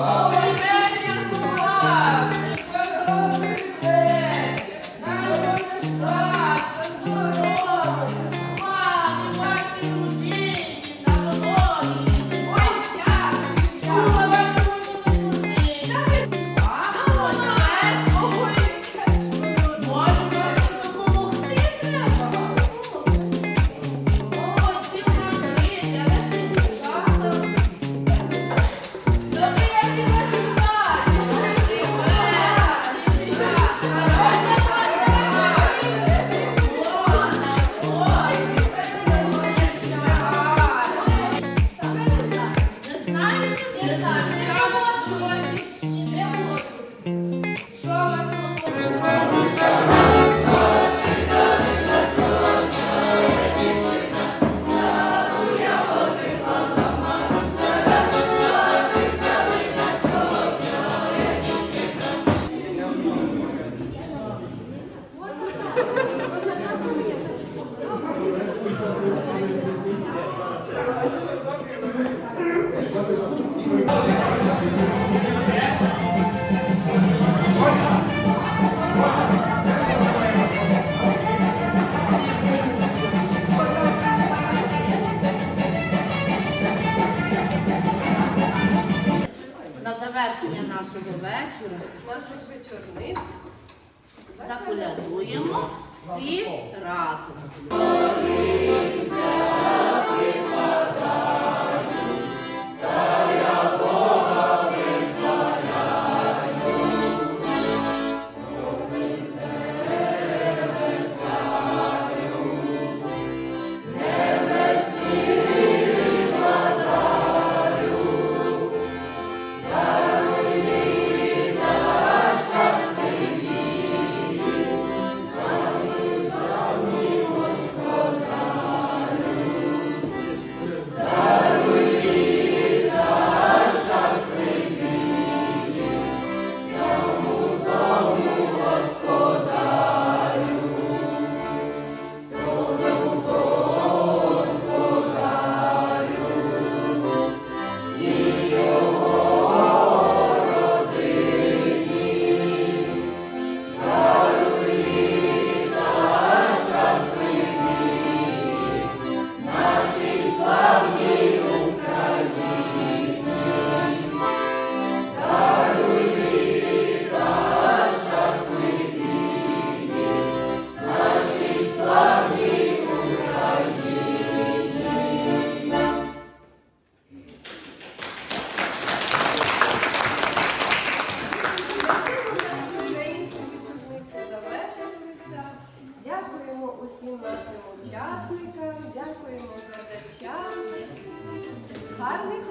아. завершення нашого вечора наших вечорниць заколядуємо всі разом. гарних